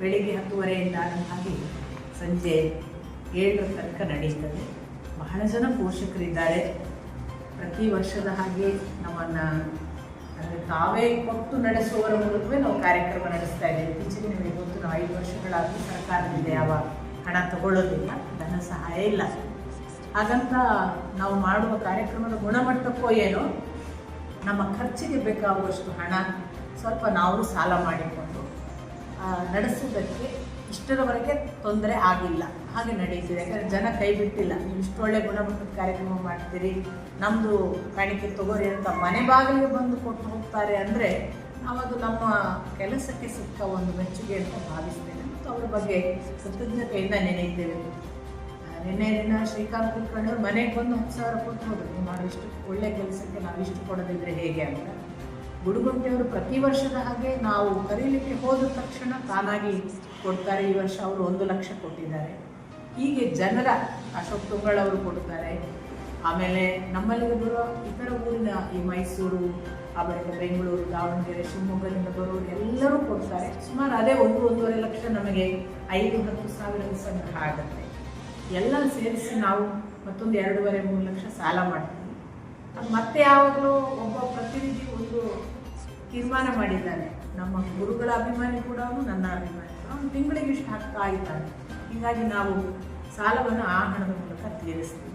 ಬೆಳಿಗ್ಗೆ ಹತ್ತುವರೆಯಿಂದ ಆಗಿ ಸಂಜೆ ಏಳರ ತನಕ ನಡೀತದೆ ಬಹಳ ಜನ ಪೋಷಕರಿದ್ದಾರೆ. ಪ್ರತಿ ವರ್ಷದ ಹಾಗೆ ನಮ್ಮನ್ನು, ಅಂದರೆ ತಾವೇ ಕೊಟ್ಟು ನಡೆಸುವವರ ಮೂಲಕವೇ ನಾವು ಕಾರ್ಯಕ್ರಮ ನಡೆಸ್ತಾ ಇದ್ದೇವೆ. ಇತ್ತೀಚೆಗೆ ನಿಮಗೆ ಗೊತ್ತು, ನಾವು ಐದು ವರ್ಷಗಳಾದರೂ ಸರ್ಕಾರದಿಂದ ಯಾವ ಹಣ ತಗೊಳ್ಳೋದಿಲ್ಲ, ಧನ ಸಹಾಯ ಇಲ್ಲ. ಹಾಗಂತ ನಾವು ಮಾಡುವ ಕಾರ್ಯಕ್ರಮದ ಗುಣಮಟ್ಟಕ್ಕೋ ಏನೋ ನಮ್ಮ ಖರ್ಚಿಗೆ ಬೇಕಾಗುವಷ್ಟು ಹಣ ಸ್ವಲ್ಪ ನಾವು ಸಾಲ ಮಾಡಿಕೊಂಡು ನಡೆಸುವುದಕ್ಕೆ ಇಷ್ಟರವರೆಗೆ ತೊಂದರೆ ಆಗಿಲ್ಲ. ಹಾಗೆ ನಡೀತಿದೆ. ಯಾಕಂದರೆ ಜನ ಕೈ ಬಿಟ್ಟಿಲ್ಲ. ನೀವು ಇಷ್ಟು ಒಳ್ಳೆ ಗುಣಮಟ್ಟದ ಕಾರ್ಯಕ್ರಮ ಮಾಡ್ತೀರಿ. ನಮ್ಮದು ಕಾಣಿಕೆ ತಗೋರಿ ಅಂತ ಮನೆ ಬಾಗಿಲಿಗೆ ಬಂದು ಕೊಟ್ಟು ಹೋಗ್ತಾರೆ ಅಂದರೆ ನಾವದು ನಮ್ಮ ಕೆಲಸಕ್ಕೆ ಸಿಕ್ಕ ಒಂದು ಮೆಚ್ಚುಗೆ ಅಂತ ಭಾವಿಸ್ತೇನೆ. ಮತ್ತು ಅವರ ಬಗ್ಗೆ ಕೃತಜ್ಞತೆಯಿಂದ ನೆನೆಯುತ್ತೇವೆ. ನಿನ್ನೆ ದಿನ ಶ್ರೀಕಾಂತ್ ಕುಲಕರ್ಣಿಯವರು ಮನೆಗೆ ಬಂದು ಹತ್ತು ಸಾವಿರ ಕೊಟ್ಟು ಹೋದರು. ನೀವು ಇಷ್ಟು ಒಳ್ಳೆ ಕೆಲಸಕ್ಕೆ ನಾವು ಇಷ್ಟು ಕೊಡೋದಿದ್ರೆ ಹೇಗೆ ಅಂತ. ಗುಡುಗುಂಟೆಯವರು ಪ್ರತಿ ವರ್ಷದ ಹಾಗೆ ನಾವು ಕರೀಲಿಕ್ಕೆ ಹೋದ ತಕ್ಷಣ ತಾನಾಗಿ ಕೊಡ್ತಾರೆ. ಈ ವರ್ಷ ಅವರು ಒಂದು ಲಕ್ಷ ಕೊಟ್ಟಿದ್ದಾರೆ. ಹೀಗೆ ಜನರ ಅಶೋಕ್ ತುಂಗಳವರು ಕೊಡ್ತಾರೆ. ಆಮೇಲೆ ನಮ್ಮಲ್ಲಿಗೆ ಬರೋ ಇತರ ಊರಿನ ಈ ಮೈಸೂರು, ಆಮೇಲೆ ಬೆಂಗಳೂರು, ದಾವಣಗೆರೆ, ಶಿವಮೊಗ್ಗದಿಂದ ಬರೋರು ಎಲ್ಲರೂ ಕೊಡ್ತಾರೆ. ಸುಮಾರು ಅದೇ ಒಂದು, ಒಂದೂವರೆ ಲಕ್ಷ ನಮಗೆ ಐದು, ಹತ್ತು ಸಾವಿರದ ಸಂಗ್ರಹ ಆಗುತ್ತೆ. ಎಲ್ಲ ಸೇರಿಸಿ ನಾವು ಮತ್ತೊಂದು ಎರಡೂವರೆ, ಮೂರು ಲಕ್ಷ ಸಾಲ ಮಾಡ್ತೀವಿ. ಮತ್ತೆ ಯಾವಾಗಲೂ ಒಬ್ಬ ಪ್ರತಿನಿಧಿ ಒಂದು ತೀರ್ಮಾನ ಮಾಡಿದ್ದಾನೆ. ನಮ್ಮ ಗುರುಗಳ ಅಭಿಮಾನಿ ಕೂಡ ಅವನು, ನನ್ನ ಅಭಿಮಾನಿ ಅವನು. ತಿಂಗಳಿಗೆ ಇಷ್ಟು ಹಾಕ್ತಾ ಇದ್ದಾನೆ ಹೀಗಾಗಿ ನಾವು ಸಾಲವನ್ನು ಆ ಹಣದ ಮೂಲಕ ತೀರಿಸ್ತೀವಿ.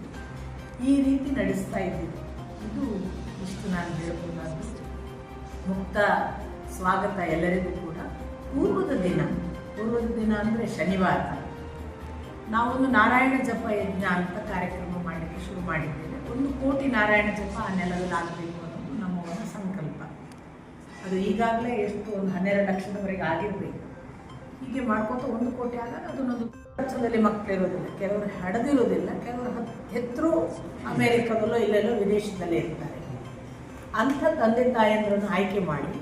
ಈ ರೀತಿ ನಡೆಸ್ತಾ ಇದ್ದೀವಿ. ಇದು ಇಷ್ಟು ನಾನು ಹೇಳ್ಬೋದಾದಷ್ಟು ಮುಕ್ತ ಸ್ವಾಗತ ಎಲ್ಲರಿಗೂ ಕೂಡ. ಪೂರ್ವದ ದಿನ ಪೂರ್ವದ ದಿನ ಅಂದರೆ ಶನಿವಾರ. ನಾವೊಂದು ನಾರಾಯಣ ಜಪ ಯಜ್ಞ ಅಂತ ಕಾರ್ಯಕ್ರಮ ಮಾಡಲಿಕ್ಕೆ ಶುರು ಮಾಡಿದ್ದೇವೆ. ಒಂದು ಕೋಟಿ ನಾರಾಯಣ ಜಪ ಆ ನೆಲದಲ್ಲಿ ಆಗಬೇಕು ಅನ್ನೋದು ನಮ್ಮ ಒಂದು ಸಂಕಲ್ಪ ಅದು ಈಗಾಗಲೇ ಎಷ್ಟು ಒಂದು ಹನ್ನೆರಡು ಲಕ್ಷದವರೆಗೆ ಆಗಿರಬೇಕು. ಹೀಗೆ ಮಾಡ್ಕೊತ ಒಂದು ಕೋಟಿ ಆದಾಗ ಅದನ್ನೊಂದು ಖರ್ಚದಲ್ಲಿ ಮಕ್ಕಳಿರೋದಿಲ್ಲ ಕೆಲವರು ಹಡದಿರೋದಿಲ್ಲ, ಕೆಲವರು ಹತ್ ಹೆತ್ತರು ಅಮೇರಿಕದಲ್ಲೋ ಇಲ್ಲೆಲ್ಲೋ ವಿದೇಶದಲ್ಲೇ ಇರ್ತಾರೆ. ಅಂಥ ತಂದೆ ತಾಯಿಯಂದ್ರನ್ನು ಆಯ್ಕೆ ಮಾಡಿ,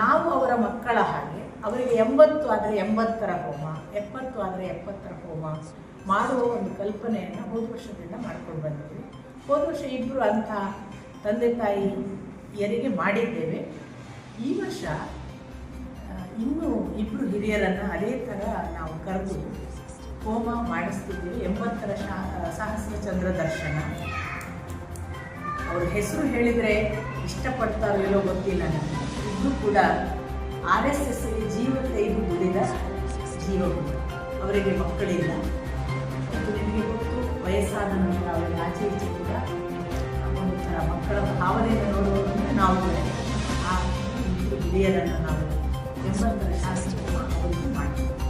ನಾವು ಅವರ ಮಕ್ಕಳ ಹಾಗೆ ಅವರಿಗೆ ಎಂಬತ್ತು ಆದರೆ ಎಂಬತ್ತರ ಹೋಮ, ಎಪ್ಪತ್ತು ಆದರೆ ಎಪ್ಪತ್ತರ ಹೋಮ ಮಾಡುವ ಒಂದು ಕಲ್ಪನೆಯನ್ನು ಹೋದ ವರ್ಷದಿಂದ ಮಾಡ್ಕೊಂಡು ಬಂದಿದ್ವಿ ಹೋದ ವರ್ಷ ಇಬ್ಬರು ಅಂಥ ತಂದೆ ತಾಯಿಯರಿಗೆ ಮಾಡಿದ್ದೇವೆ. ಈ ವರ್ಷ ಇನ್ನೂ ಇಬ್ಬರು ಹಿರಿಯರನ್ನು ಅದೇ ಥರ ನಾವು ಕರೆದು ಹೋಮ ಮಾಡಿಸ್ತಿದ್ದೀವಿ. ಎಂಬತ್ತರ ಶಾ ಸಹಸ್ರ ಚಂದ್ರ ದರ್ಶನ. ಅವ್ರ ಹೆಸರು ಹೇಳಿದರೆ ಇಷ್ಟಪಡ್ತಾರೋ ಇಲ್ಲೋ ಗೊತ್ತಿಲ್ಲ ನನಗೆ. ಇಬ್ಬರು ಕೂಡ ಆರ್ ಎಸ್ ಜೀವ ತೆಗೆದು ದುಡಿದ ಜೀವಗಳು. ಅವರಿಗೆ ಮಕ್ಕಳಿಲ್ಲ. ಮತ್ತು ನಿಮಗೆ ಗೊತ್ತು, ವಯಸ್ಸಾದ ನಂತರ ಅವರಿಗೆ ಆಚೆ ಈಚೆ ಕೂಡ ಒಂದು ಥರ ಮಕ್ಕಳ ಭಾವನೆಯನ್ನು ನೋಡುವುದನ್ನು ನಾವು Lehren erhalten. Das sollte das erste Buch auch